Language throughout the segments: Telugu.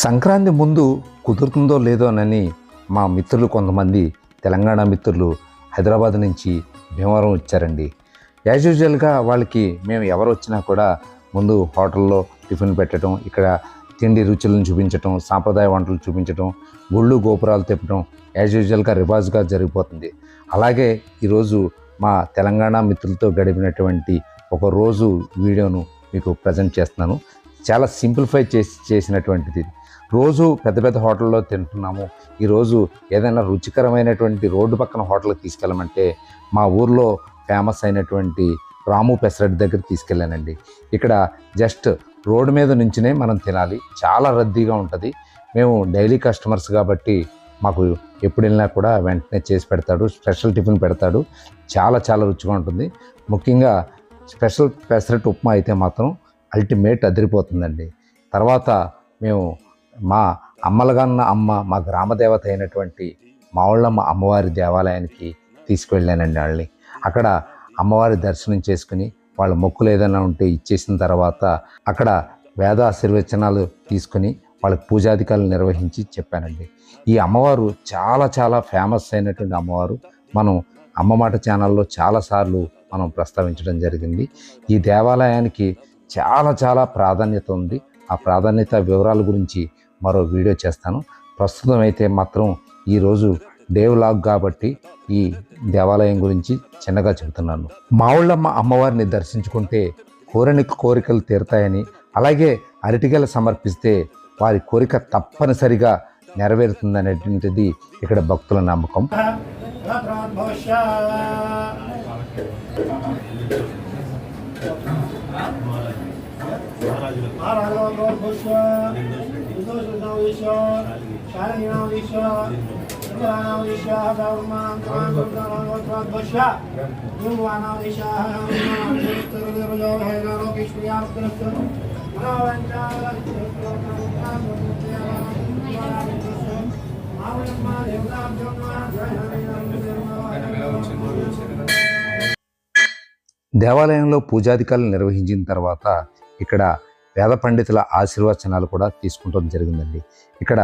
సంక్రాంతి ముందు కుదురుతుందో లేదోనని మా మిత్రులు కొంతమంది తెలంగాణ మిత్రులు హైదరాబాద్ నుంచి భీమవరం వచ్చారండి. యాజ్ యూజువల్గా వాళ్ళకి మేము ఎవరు వచ్చినా కూడా ముందు హోటల్లో టిఫిన్ పెట్టడం ఇక్కడ తిండి రుచులను చూపించడం సాంప్రదాయ వంటలు చూపించడం గుళ్ళు గోపురాలు తిప్పడం యాజ్ యూజువల్గా రివాజ్గా జరిగిపోతుంది. అలాగే ఈరోజు మా తెలంగాణ మిత్రులతో గడిపినటువంటి ఒక రోజు వీడియోను మీకు ప్రజెంట్ చేస్తున్నాను. చాలా సింప్లిఫై చేసి చేసినటువంటిది. రోజు పెద్ద పెద్ద హోటల్లో తింటున్నాము. ఈరోజు ఏదైనా రుచికరమైనటువంటి రోడ్డు పక్కన హోటల్కి తీసుకెళ్ళమంటే మా ఊర్లో ఫేమస్ అయినటువంటి రాము పెసరట్ దగ్గర తీసుకెళ్ళానండి. ఇక్కడ జస్ట్ రోడ్డు మీద నుంచినే మనం తినాలి. చాలా రద్దీగా ఉంటుంది. మేము డైలీ కస్టమర్స్ కాబట్టి మాకు ఎప్పుడు వెళ్ళినా కూడా వెంటనే చేసి పెడతాడు. స్పెషల్ టిఫిన్ పెడతాడు. చాలా చాలా రుచిగా ఉంటుంది. ముఖ్యంగా స్పెషల్ పెసరట్ ఉప్మా అయితే మాత్రం అల్టిమేట్ అదిరిపోతుందండి. తర్వాత మేము మా అమ్మలగన్న అమ్మ మా గ్రామదేవత అయినటువంటి మావుళ్ళమ్మ అమ్మవారి దేవాలయానికి తీసుకువెళ్ళానండి వాళ్ళని అక్కడ అమ్మవారి దర్శనం చేసుకుని వాళ్ళ మొక్కులు ఏదైనా ఉంటే ఇచ్చేసిన తర్వాత అక్కడ వేద ఆశీర్వచనాలు తీసుకుని వాళ్ళకి పూజాధికారులు నిర్వహించి చెప్పానండి. ఈ అమ్మవారు చాలా చాలా ఫేమస్ అయినటువంటి అమ్మవారు. మనం అమ్మమాట ఛానల్లో చాలాసార్లు మనం ప్రస్తావించడం జరిగింది. ఈ దేవాలయానికి చాలా చాలా ప్రాధాన్యత ఉంది. ఆ ప్రాధాన్యత వివరాల గురించి మరో వీడియో చేస్తాను. ప్రస్తుతం అయితే మాత్రం ఈరోజు దేవ్ లాగ్ కాబట్టి ఈ దేవాలయం గురించి చిన్నగా చెబుతున్నాను. మావుళ్ళమ్మ అమ్మవారిని దర్శించుకుంటే కోరని కోరికలు తీరుతాయని అలాగే అరటిగల సమర్పిస్తే వారి కోరిక తప్పనిసరిగా నెరవేరుతుందనేటువంటిది ఇక్కడ భక్తుల నమ్మకం. రథోద్భవిష్య మహారాజోద్భవిష్య నిర్దోషోద్భవిష్య దేవాలయంలో పూజాధికారులు నిర్వహించిన తర్వాత ఇక్కడ వేద పండితుల ఆశీర్వచనాలు కూడా తీసుకుంటం జరిగిందండి. ఇక్కడ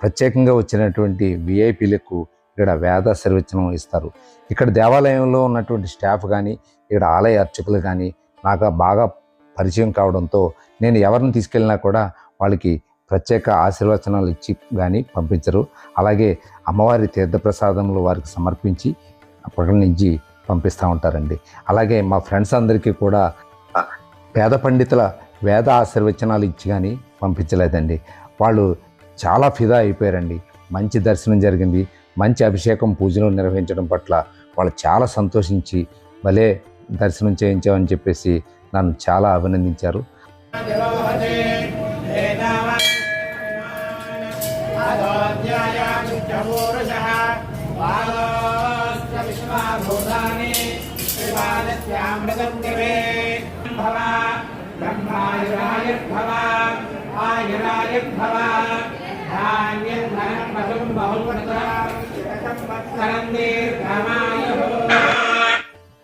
ప్రత్యేకంగా వచ్చినటువంటి విఐపీలకు ఇక్కడ వేద సర్వచనం ఇస్తారు. ఇక్కడ దేవాలయంలో ఉన్నటువంటి స్టాఫ్ కానీ ఇక్కడ ఆలయ అర్చకులు కానీ నాకు బాగా పరిచయం కావడంతో నేను ఎవరిని తీసుకెళ్ళినా కూడా వాళ్ళకి ప్రత్యేక ఆశీర్వచనాలు ఇచ్చి కానీ పంపించరు. అలాగే అమ్మవారి తీర్థప్రసాదములు వారికి సమర్పించి ప్రకటించి పంపిస్తూ ఉంటారండి. అలాగే మా ఫ్రెండ్స్ అందరికీ కూడా పేద పండితుల వేద ఆశీర్వచనాలు ఇచ్చి కానీ పంపించలేదండి. వాళ్ళు చాలా ఫిదా అయిపోయారండి. మంచి దర్శనం జరిగింది. మంచి అభిషేకం పూజలు నిర్వహించడం పట్ల వాళ్ళు చాలా సంతోషించి భలే దర్శనం చేయించామని చెప్పేసి నన్ను చాలా అభినందించారు.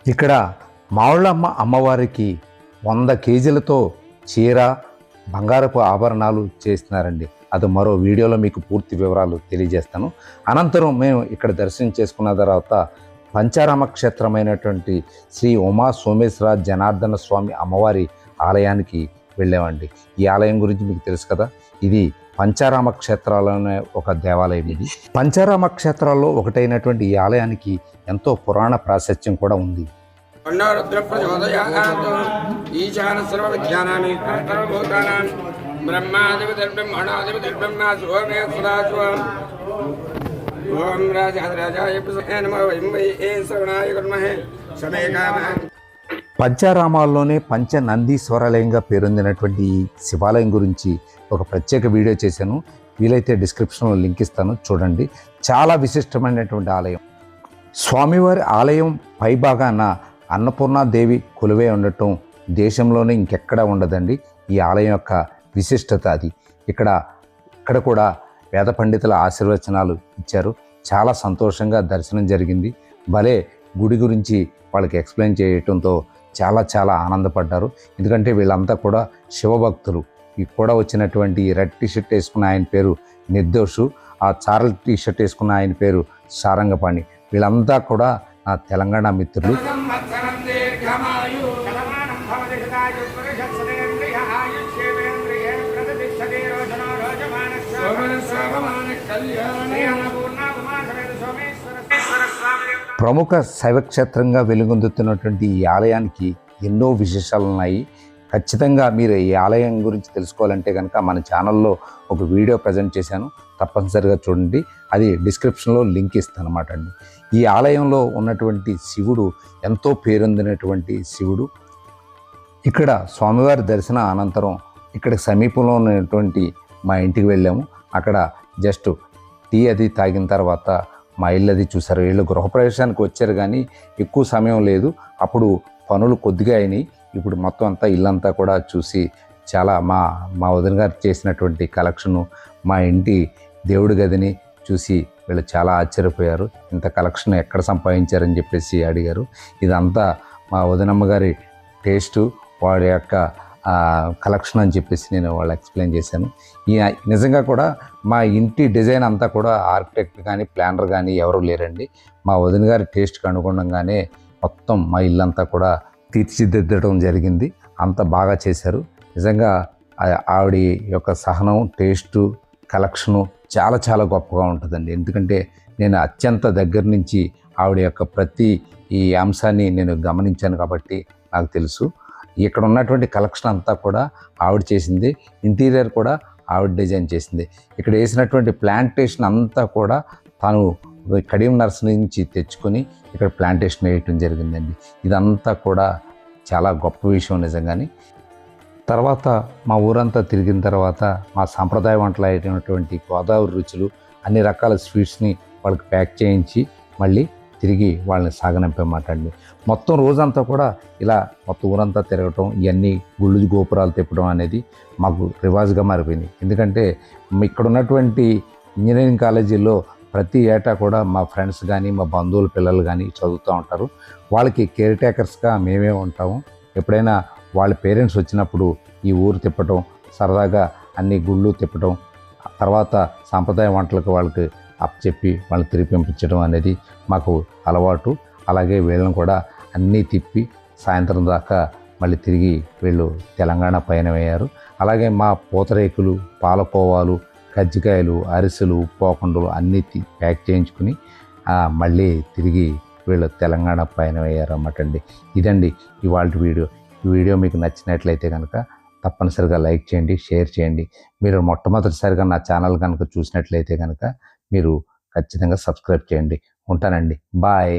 ఇక్కడ మావుళ్ళమ్మ అమ్మవారికి వంద కేజీలతో చీర బంగారపు ఆభరణాలు చేస్తున్నారండి. అది మరో వీడియోలో మీకు పూర్తి వివరాలు తెలియజేస్తాను. అనంతరం మేము ఇక్కడ దర్శనం చేసుకున్న తర్వాత పంచారామ క్షేత్రమైనటువంటి శ్రీ ఉమా సోమేశ్వర జనార్దన స్వామి అమ్మవారి ఆలయానికి వెళ్ళామండి ఈ ఆలయం గురించి మీకు తెలుసు కదా? ఇది పంచారామ క్షేత్రాలనే ఒక దేవాలయం ఇది. పంచారామ క్షేత్రాల్లో ఒకటైనటువంటి ఈ ఆలయానికి ఎంతో పురాణ ప్రాశస్త్యం కూడా ఉంది. ఈశాన సర్వ బ్రహ్మాధిపతిర్బ్రహ్మణాధిపతిర్బ్రహ్మ సదాశివం ఓం రాజాధిరాజాయ ప్రసన్నే వై శ్రవణాయ సమే పంచారామాల్లోనే పంచ నందీశ్వరాలయంగా పేరొందినటువంటి ఈ శివాలయం గురించి ఒక ప్రత్యేక వీడియో చేశాను. వీలైతే డిస్క్రిప్షన్లో లింక్ ఇస్తాను. చూడండి. చాలా విశిష్టమైనటువంటి ఆలయం. స్వామివారి ఆలయం పైభాగాన అన్నపూర్ణాదేవి కొలువై ఉండటం దేశంలోనే ఇంకెక్కడా ఉండదండి. ఈ ఆలయం యొక్క విశిష్టత అది. ఇక్కడ ఇక్కడ కూడా వేద పండితుల ఆశీర్వచనాలు ఇచ్చారు. చాలా సంతోషంగా దర్శనం జరిగింది. భలే గుడి గురించి వాళ్ళకి ఎక్స్ప్లెయిన్ చేయటంతో చాలా చాలా ఆనందపడ్డారు. ఎందుకంటే వీళ్ళంతా కూడా శివభక్తులు. కూడా వచ్చినటువంటి రెడ్ టీ షర్ట్ వేసుకున్న ఆయన పేరు నిర్దోషు. ఆ చారల్ టీ షర్ట్ వేసుకున్న ఆయన పేరు సారంగపాణి. వీళ్ళంతా కూడా నా తెలంగాణ మిత్రులు. కళ్యాణ ప్రముఖ శైవక్షేత్రంగా వెలుగొందుతున్నటువంటి ఈ ఆలయానికి ఎన్నో విశేషాలు ఉన్నాయి. ఖచ్చితంగా మీరు ఈ ఆలయం గురించి తెలుసుకోవాలంటే కనుక మన ఛానల్లో ఒక వీడియో ప్రజెంట్ చేశాను. తప్పనిసరిగా చూడండి. అది డిస్క్రిప్షన్లో లింక్ ఇస్తాను అనమాట అండి. ఈ ఆలయంలో ఉన్నటువంటి శివుడు ఎంతో పేరొందినటువంటి శివుడు. ఇక్కడ స్వామివారి దర్శన అనంతరం ఇక్కడ సమీపంలో ఉన్నటువంటి మా ఇంటికి వెళ్ళాము. అక్కడ జస్ట్ టీ అది తాగిన తర్వాత మా ఇల్లు అది చూసారు వీళ్ళు గృహప్రవేశానికి వచ్చారు కానీ ఎక్కువ సమయం లేదు. అప్పుడు పనులు కొద్దిగా అయినాయి. ఇప్పుడు మొత్తం అంతా ఇల్లంతా కూడా చూసి చాలా మా మా వదిన గారు చేసినటువంటి కలెక్షను మా ఇంటి దేవుడి గదిని చూసి వీళ్ళు చాలా ఆశ్చర్యపోయారు. ఇంత కలెక్షన్ ఎక్కడ సంపాదించారని చెప్పేసి అడిగారు. ఇదంతా మా వదినమ్మ గారి టేస్టు వాడి యొక్క కలెక్షన్ అని చెప్పేసి నేను వాళ్ళు ఎక్స్ప్లెయిన్ చేశాను. ఈ నిజంగా కూడా మా ఇంటి డిజైన్ అంతా కూడా ఆర్కిటెక్ట్ కానీ ప్లానర్ కానీ ఎవరు లేరండి. మా వదిన గారి టేస్ట్కి అనుగుణంగానే మొత్తం మా ఇల్లంతా కూడా తీర్చిదిద్దడం జరిగింది. అంత బాగా చేశారు. నిజంగా ఆవిడ యొక్క సహనం టేస్టు కలెక్షను చాలా చాలా గొప్పగా ఉంటుందండి. ఎందుకంటే నేను అత్యంత దగ్గర నుంచి ఆవిడ యొక్క ప్రతి ఈ అంశాన్ని నేను గమనించాను కాబట్టి నాకు తెలుసు. ఇక్కడ ఉన్నటువంటి కలెక్షన్ అంతా కూడా ఆవిడ చేసింది. ఇంటీరియర్ కూడా ఆవిడ డిజైన్ చేసింది. ఇక్కడ వేసినటువంటి ప్లాంటేషన్ అంతా కూడా తాను కడియం నర్స్ నుంచి తెచ్చుకొని ఇక్కడ ప్లాంటేషన్ వేయటం జరిగిందండి. ఇదంతా కూడా చాలా గొప్ప విషయం నిజంగాని. తర్వాత మా ఊరంతా తిరిగిన తర్వాత మా సాంప్రదాయ వంటలు అయినటువంటి గోదావరి రుచులు అన్ని రకాల స్వీట్స్ని వాళ్ళకి ప్యాక్ చేయించి మళ్ళీ తిరిగి వాళ్ళని సాగనంపే అండి మొత్తం రోజంతా కూడా ఇలా మొత్తం ఊరంతా తిరగటం ఇవన్నీ గుళ్ళు గోపురాలు తిప్పడం అనేది మాకు రివాజ్గా మారిపోయింది. ఎందుకంటే ఇక్కడ ఉన్నటువంటి ఇంజనీరింగ్ కాలేజీల్లో ప్రతి ఏటా కూడా మా ఫ్రెండ్స్ కానీ మా బంధువుల పిల్లలు కానీ చదువుతూ ఉంటారు. వాళ్ళకి కేర్ టేకర్స్గా మేమే ఉంటాము. ఎప్పుడైనా వాళ్ళ పేరెంట్స్ వచ్చినప్పుడు ఈ ఊరు తిప్పటం సరదాగా అన్ని గుళ్ళు తిప్పటం తర్వాత సాంప్రదాయ వంటలకు వాళ్ళకి అప్పచెప్పి వాళ్ళని తిరిగి పంపించడం అనేది మాకు అలవాటు. అలాగే వీళ్ళని కూడా అన్నీ తిప్పి సాయంత్రం దాకా మళ్ళీ తిరిగి వీళ్ళు తెలంగాణ పయనమయ్యారు. అలాగే మా పూతరేకులు పాలకోవాలు కజ్జికాయలు అరిసెలు పోకుండలు అన్నీ తి- ప్యాక్ చేయించుకుని మళ్ళీ తిరిగి వీళ్ళు తెలంగాణ పయనమయ్యారు అన్నమాట అండి. ఇదండి ఇవాళ వీడియో. ఈ వీడియో మీకు నచ్చినట్లయితే కనుక తప్పనిసరిగా లైక్ చేయండి షేర్ చేయండి. మీరు మొట్టమొదటిసారిగా నా ఛానల్ కనుక చూసినట్లయితే కనుక మీరు ఖచ్చితంగా సబ్స్క్రైబ్ చేయండి. ఉంటానండి. బాయ్.